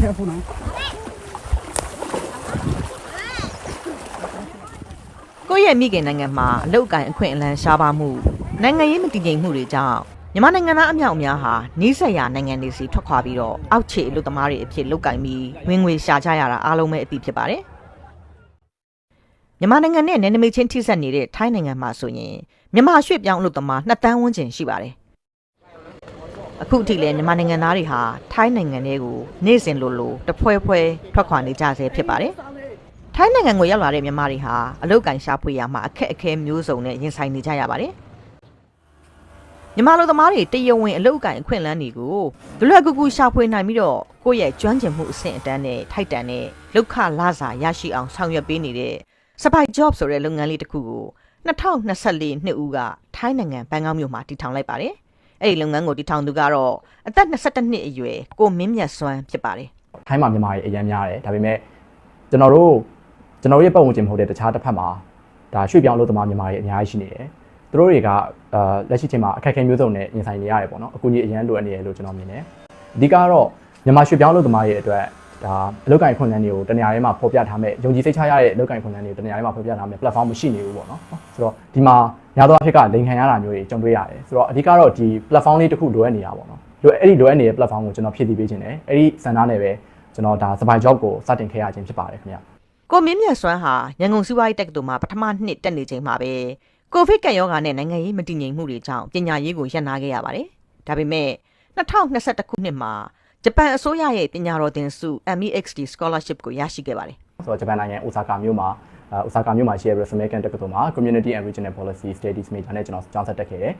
Careful now. ကိုယ့်ရဲ့မိခင်နိုင်ငံမှာအလုတ်ကန်အခွင့်အလမ်းရှားပါမှုနိုင်ငံရေးမတည်ငြိမ်မှုတွေကြောင့်မြန်မာနိုင်ငံသားအမြောက်အများဟာနီးစပ်ရာနိုင်ငံတွေစီထွက်ခွာပြီးတော့အောက်ခြေအလုတ်သမားတွေအဖြစ်လုတ်ကင်ပြီးဝင်ငွေရှာကြရတာအားလုံးပဲအသိဖြစ်ပါတယ်မြန်မာနိုင်ငံနဲ့နယ်နိမိတ်ချင်းထိစပ်နေတဲ့ထိုင်းနိုင်ငံမှာဆိုရင်မြန်မာရွှေ့ပြောင်းအလုတ်သမား2တန်းဝန်းကျင်ရှိပါတယ် အခုအထိလည်းမြန်မာနိုင်ငံသားတွေဟာထိုင်းနိုင်ငံတွေကိုနေ့စဉ်လိုလိုတဖွဲဖွဲထွက်ခွာနေကြဆဲဖြစ်ပါတယ်ထိုင်းနိုင်ငံကိုရောက်လာတဲ့မြန်မာတွေဟာအလုတ်ကန်ရှာဖွေရမှာအခက်အခဲမျိုးစုံနဲ့ရင်ဆိုင်နေကြရပါတယ်။မြန်မာလူသမားတွေတရဝင်အလုတ်ကန်အခွင့်အလမ်းတွေကိုဒလွယ်ကူကူရှာဖွေနိုင်ပြီးတော့ကိုယ့်ရဲ့ကျွမ်းကျင်မှုအဆင့်အတန်းနဲ့ထိုက်တန်တဲ့လောက်ခလာစာရရှိအောင်ဆောင်ရွက်ပေးနေတဲ့ Spy Job ဆိုတဲ့လုပ်ငန်းလေးတစ်ခုကို2024နှစ်ဦးကထိုင်းနိုင်ငံဘန်ကောက်မြို့မှာတည်ထောင်လိုက်ပါတယ်။ အဲ့ဒီလုပ်ငန်းကိုတည်ထောင်သူကတော့အသက်22နှစ်အရွယ်ကိုမင်းမြတ်စွမ်းဖြစ်ပါတယ်။ထိုင်းမှာမြန်မာတွေအများများတယ်ဒါပေမဲ့ကျွန်တော်တို့ကျွန်တော်တို့ရဲ့ပတ်ဝန်းကျင်မဟုတ်တဲ့တခြားတစ်ဖက်မှာဒါရွှေ့ပြောင်းလို့သမားမြန်မာတွေအများကြီးရှိနေတယ်သူတို့တွေကအာလက်ရှိချိန်မှာအခက်အခဲမျိုးစုံနဲ့ရင်ဆိုင်နေရတယ်ပေါ့နော်အခုကြီးအရန်လိုအပ်နေတယ်လို့ကျွန်တော်မြင်တယ်အဓိကတော့မြန်မာရွှေ့ပြောင်းလို့သမားတွေအတွက်ဒါအလုပ်ကိုင်ခွင့်လန်းတွေကိုတနေရာထဲမှာဖော်ပြထားမဲ့ယုံကြည်စိတ်ချရတဲ့အလုပ်ကိုင်ခွင့်လန်းတွေကိုတနေရာထဲမှာဖော်ပြထားမဲ့ platform မရှိနေဘူးပေါ့နော်ဆိုတော့ဒီမှာ များသောအားဖြင့်ကလိန်ခံရတာမျိုးတွေကြုံတွေ့ရတယ်ဆိုတော့အဓိကတော့ဒီ platform လေးတစ်ခုလိုအပ်နေတာပေါ့နော်လိုအဲ့ဒီလိုအပ်နေတဲ့ platform ကိုကျွန်တော်ဖြည့်ဆည်းပေးခြင်းတယ်အဲ့ဒီစံသားနဲ့ပဲကျွန်တော်ဒါ spy job ကိုစတင်ခဲ့ရခြင်းဖြစ်ပါတယ်ခင်ဗျကိုမင်းမြတ်စွမ်းဟာရန်ကုန်စီးပွားရေးတက္ကသိုလ်မှာပထမနှစ်တက်နေချိန်မှာပဲကိုဗစ်ကပ်ရောဂါနဲ့နိုင်ငံရေးမတည်ငြိမ်မှုတွေကြောင့်ပညာရေးကိုရပ်နားခဲ့ရပါတယ်။ဒါပေမဲ့2021ခုနှစ်မှာဂျပန်အစိုးရရဲ့ပညာတော်သင်ဆု MEXD Scholarship ကိုရရှိခဲ့ပါတယ်ဆိုတော့ဂျပန်နိုင်ငံအိုဆာကာမြို့မှာ အိုဆာကာမြို့မှာရှိတဲ့ American တက္ကသိုလ်မှာ Community and Regional Policy Studies major နဲ့ကျွန်တော်ကျောင်းဆက်တက်ခဲ့တယ်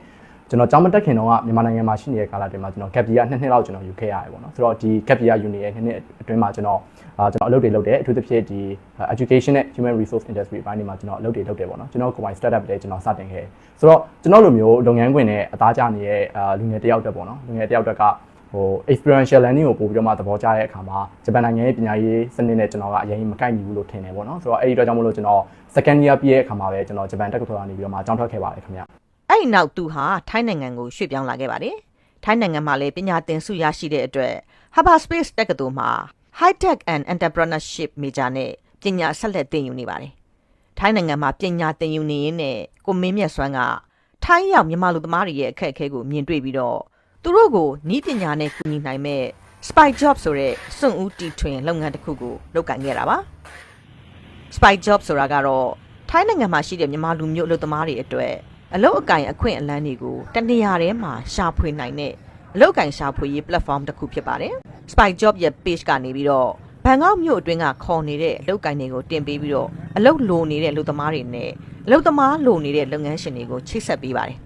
ကျွန်တော်ကျောင်းမတက်ခင်တော့ကမြန်မာနိုင်ငံမှာရှိနေတဲ့ကာလတွေမှာကျွန်တော် gap year နှစ်နှစ်လောက်ကျွန်တော်ယူခဲ့ရတယ်ပေါ့နော်ဆိုတော့ဒီ gap year uni ရဲ့နှစ်နှစ်အတွင်းမှာကျွန်တော်အာကျွန်တော်အလုပ်တွေလုပ်တယ်အထူးသဖြင့်ဒီ education နဲ့ human resource industry အပိုင်းတွေမှာကျွန်တော်အလုပ်တွေလုပ်တယ်ပေါ့နော်ကျွန်တော်ကိုယ်ပိုင် startup တွေကျွန်တော်စတင်ခဲ့ဆိုတော့ကျွန်တော်လိုမျိုးလုပ်ငန်းခွင်နဲ့အသားကျနေတဲ့အာလူငယ်တယောက်တက်ပေါ့နော်လူငယ်တယောက်တက်က ဟို experiential learning ကိုပို့ပြီးတော့မှသဘောကျတဲ့အခါမှာဂျပန်နိုင်ငံရဲ့ပညာရေးစနစ်နဲ့ကျွန်တော်ကအရင်မကိုက်ညီဘူးလို့ထင်တယ်ပေါ့နော်ဆိုတော့အဲ့ဒီအတွက်ကြောင့်မလို့ကျွန်တော် second year ပြည့်ရဲ့အခါမှာပဲကျွန်တော်ဂျပန်တက္ကသိုလ်ကနေပြီးတော့မှကျောင်းထွက်ခဲ့ပါတယ်ခင်ဗျ။အဲ့ဒီနောက်သူဟာထိုင်းနိုင်ငံကိုရွှေ့ပြောင်းလာခဲ့ပါတယ်။ထိုင်းနိုင်ငံမှာလည်းပညာသင်ဆုရရှိတဲ့အတွက် Harbour Space တက္ကသိုလ်မှာ High Tech and Entrepreneurship Major နဲ့ပညာဆက်လက်သင်ယူနေပါတယ်။ထိုင်းနိုင်ငံမှာပညာသင်ယူနေရင်းနဲ့ကိုမင်းမြတ်စွမ်းကထိုင်းရောက်မြန်မာလူသမားတွေရဲ့အခက်အခဲကိုမြင်တွေ့ပြီးတော့ သူတို့ကိုနီးပညာနဲ့ကူညီနိုင်မဲ့ Spy Job ဆိုတဲ့စွန့်ဦးတီထွင်လုပ်ငန်းတစ်ခုကိုလုပ်ကိုင်ခဲ့တာပါ Spy Job ဆိုတာကတော့ထိုင်းနိုင်ငံမှာရှိတဲ့မြန်မာလူမျိုးအလုပ်သမားတွေအတွက်အလုပ်အကင်အခွင့်အလမ်းတွေကိုတနေရာထဲမှာရှာဖွေနိုင်တဲ့အလုပ်အကင်ရှာဖွေရေး platform တစ်ခုဖြစ်ပါတယ် Spy Job ရဲ့ page ကနေပြီးတော့ဘန်ကောက်မြို့အတွင်းကခေါ်နေတဲ့အလုပ်ကိုင်တွေကိုတင်ပေးပြီးတော့အလုပ်လိုနေတဲ့အလုပ်သမားတွေနဲ့အလုပ်သမားလိုနေတဲ့လုပ်ငန်းရှင်တွေကိုချိတ်ဆက်ပေးပါတယ်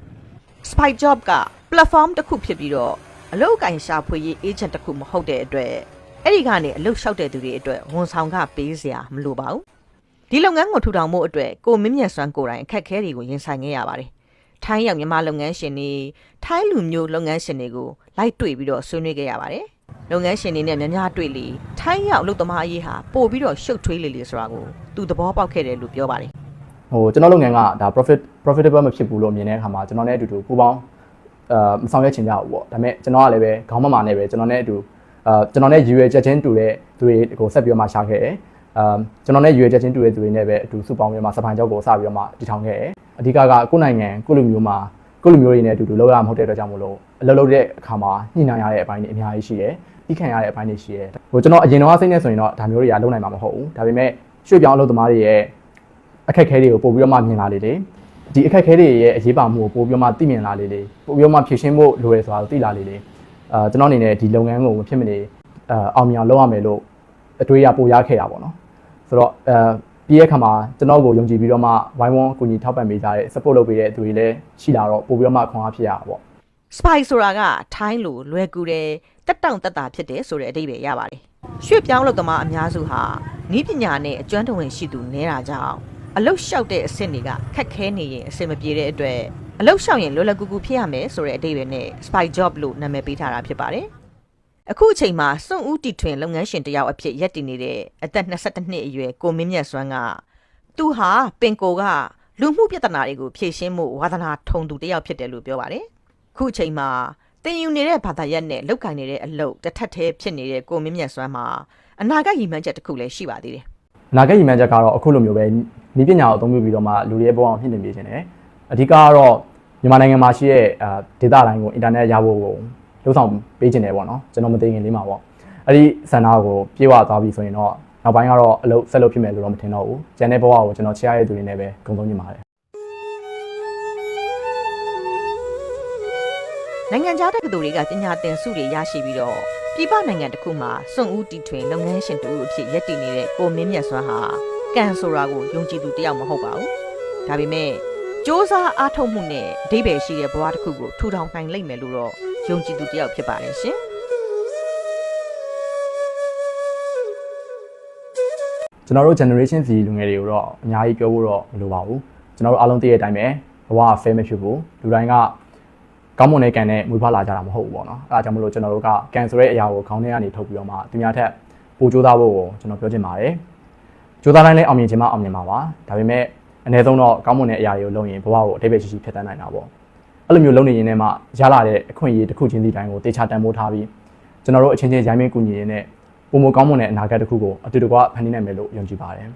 Spy Job က platform တစ်ခုဖြစ်ပြီးတော့အလုပ်အကင်ရှာဖွေရေး agent တစ်ခုမဟုတ်တဲ့အတွက်အဲ့ဒီကနေအလုပ်လျှောက်တဲ့သူတွေအတွက်ဝန်ဆောင်ခပေးစရာမလိုပါဘူးဒီလုပ်ငန်းကိုထူထောင်ဖို့အတွက်ကိုမင်းမြတ်စွမ်းကိုယ်တိုင်အခက်အခဲတွေကိုရင်ဆိုင်ခဲ့ရပါတယ်ထိုင်းရောက်မြန်မာလုပ်ငန်းရှင်တွေထိုင်းလူမျိုးလုပ်ငန်းရှင်တွေကိုလိုက်တွေ့ပြီးတော့ဆွေးနွေးခဲ့ရပါတယ်လုပ်ငန်းရှင်တွေနဲ့များများတွေ့လေထိုင်းရောက်အလုပ်သမားအရေးဟာပို့ပြီးတော့ရှုပ်ထွေးလေလေဆိုတာကိုသူသဘောပေါက်ခဲ့တယ်လို့ပြောပါတယ်ဟိုကျွန်တော်လုပ်ငန်းကဒါ profit profitable မဖြစ်ဘူးလို့မြင်တဲ့အခါမှာကျွန်တော်နဲ့အတူတူပူပေါင်း အာမဆောင်ရွက်ချင်ကြဘူးပေါ့ဒါပေမဲ့ကျွန်တော်ကလည်းပဲခေါင်းမမာနဲ့ပဲကျွန်တော်နဲ့အတူအာကျွန်တော်နဲ့ရည်ရွယ်ချက်ချင်းတူတဲ့သူတွေကိုဆက်ပြီးတော့မှရှာခဲ့တယ်အာကျွန်တော်နဲ့ရည်ရွယ်ချက်ချင်းတူတဲ့သူတွေနဲ့ပဲအတူစုပေါင်းပြီးတော့မှစပိုင်ကြောက်ကိုစပြီးတော့မှတည်ထောင်ခဲ့တယ်အဓိကကကိုယ်နိုင်ငံကိုယ့်လူမျိုးမှာကိုယ့်လူမျိုးတွေနဲ့အတူတူလုပ်ရမှာမဟုတ်တဲ့အတွက်ကြောင့်မလို့အလုပ်လုပ်တဲ့အခါမှာညှိနှိုင်းရတဲ့အပိုင်းတွေအများကြီးရှိတယ်ပြီးခံရတဲ့အပိုင်းတွေရှိတယ်ဟိုကျွန်တော်အရင်တော့စိတ်နဲ့ဆိုရင်တော့ဒါမျိုးတွေကလုပ်နိုင်မှာမဟုတ်ဘူးဒါပေမဲ့ရွှေ့ပြောင်းအလုပ်သမားတွေရဲ့အခက်အခဲတွေကိုပို့ပြီးတော့မှမြင်လာလေလေ ဒီအခက်အခဲတွေရဲ့အရေးပါမှုကိုပို့ပြီးတော့မှသိမြင်လာလေလေပို့ပြီးတော့မှဖြည့်ရှင်းဖို့လိုရဆိုတာကိုသိလာလေလေအာကျွန်တော်အနေနဲ့ဒီလုပ်ငန်းကိုမဖြစ်မနေအာအောင်မြင်အောင်လုပ်ရမယ်လို့အတွေးရပို့ရခဲ့တာပေါ့နော်ဆိုတော့အာပြီးရဲ့ခါမှာကျွန်တော်ကိုယုံကြည်ပြီးတော့မှဝိုင်းဝန်းကူညီထောက်ပံ့ပေးကြတဲ့ support လုပ်ပေးတဲ့သူတွေလည်းရှိလာတော့ပို့ပြီးတော့မှခွန်အားဖြစ်ရတာပေါ့ spy ဆိုတာကထိုင်းလိုလွယ်ကူတယ်တက်တောင့်တက်တာဖြစ်တယ်ဆိုတဲ့အဓိပ္ပာယ်ရပါတယ်ရွှေ့ပြောင်းလုပ်သမားအများစုဟာဤပညာနဲ့အကျွမ်းတဝင်ရှိသူနေတာကြောင့် အလုတ်လျှောက်တဲ့အဆင့်တွေကခက်ခဲနေရင်အဆင်မပြေတဲ့အတွက်အလုတ်လျှောက်ရင်လွယ်လွယ်ကူကူဖြစ်ရမယ်ဆိုတဲ့အဓိပ္ပာယ်နဲ့ spy job လို့နာမည်ပေးထားတာဖြစ်ပါတယ်အခုအချိန်မှာစွန့်ဦးတီထွင်လုပ်ငန်းရှင်တယောက်အဖြစ်ရပ်တည်နေတဲ့အသက်22နှစ်အရွယ်ကိုမင်းမြတ်စွမ်းကသူဟာပင်ကိုကလူမှုပြဿနာတွေကိုဖြေရှင်းမှုဝါသနာထုံသူတယောက်ဖြစ်တယ်လို့ပြောပါတယ်ခုအချိန်မှာတင်ယူနေတဲ့ဘာသာရပ်နဲ့လောက်ကင်နေတဲ့အလုပ်တစ်ထပ်သေးဖြစ်နေတဲ့ကိုမင်းမြတ်စွမ်းမှာအနာဂတ်ရည်မှန်းချက်တစ်ခုလည်းရှိပါသေးတယ် အနာဂတ်ရည်မှန်းချက်ကတော့အခုလိုမျိုးပဲဤပညာကိုအသုံးပြုပြီးတော့မှလူတွေရဲ့ဘဝကိုမြင့်တင်ပေးခြင်းတယ်အဓိကကတော့မြန်မာနိုင်ငံမှာရှိတဲ့အာဒေတာတိုင်းကိုအင်တာနက်ရဖို့ကိုလှုပ်ဆောင်ပေးခြင်းတယ်ပေါ့နော်ကျွန်တော်မသိခင်လေးမှာပေါ့အဲ့ဒီစံနာကိုပြေဝသွားပြီဆိုရင်တော့နောက်ပိုင်းကတော့အလုပ်ဆက်လုပ်ဖြစ်မယ်လို့တော့မထင်တော့ဘူးကျန်တဲ့ဘဝကိုကျွန်တော်ချရတဲ့သူတွေနဲ့ပဲဂုဏ်သုံးနေပါတယ်နိုင်ငံခြားတက္ကသိုလ်တွေကပညာသင်ဆုတွေရရှိပြီးတော့ ပြည်ပနိုင်ငံတစ်ခုမှာစွန့်ဦးတီထွင်လုပ်ငန်းရှင်တူအဖြစ်ရပ်တည်နေတဲ့ကိုမင်းမြတ်စွမ်းဟာကံဆိုတာကိုယုံကြည်သူတယောက်မဟုတ်ပါဘူး။ဒါပေမဲ့စ조사အားထုတ်မှုနဲ့အဓိပ္ပာယ်ရှိတဲ့ဘဝတစ်ခုကိုထူထောင်နိုင်လိမ့်မယ်လို့တော့ယုံကြည်သူတယောက်ဖြစ်ပါတယ်ရှင်။ကျွန်တော်တို့ generation Z လူငယ်တွေကိုတော့အများကြီးပြောဖို့တော့မလိုပါဘူးကျွန်တော်တို့အားလုံးသိတဲ့အတိုင်းပဲဘဝက fair မဖြစ်ဘူးလူတိုင်းက ကောင်းမွန်တဲ့ကံနဲ့မွေးဖွားလာကြတာမဟုတ်ဘူးပေါ့နော်အဲဒါကြောင့်မလို့ကျွန်တော်တို့ကကံဆိုတဲ့အရာကိုခေါင်းထဲကနေထုတ်ပြီးတော့မှသူများထက်ပိုကြိုးစားဖို့ကိုကျွန်တော်ပြောချင်ပါတယ်ကြိုးစားတိုင်းလည်းအောင်မြင်ခြင်းမအောင်မြင်ပါပါဒါပေမဲ့အနည်းဆုံးတော့ကောင်းမွန်တဲ့အရာတွေကိုလုပ်ရင်ဘဝကိုအတိတ်ပဲရှိရှိဖြစ်တတ်နိုင်တာပေါ့အဲ့လိုမျိုးလုပ်နေရင်လည်းမှရလာတဲ့အခွင့်အရေးတစ်ခုချင်းစီတိုင်းကိုတေချာတန်ဖိုးထားပြီးကျွန်တော်တို့အချင်းချင်းရိုင်းမင်းကူညီရင်းနဲ့ပုံမကောင်းမွန်တဲ့အနာဂတ်တစ်ခုကိုအတူတကွဖန်တီးနိုင်မယ်လို့ယုံကြည်ပါတယ်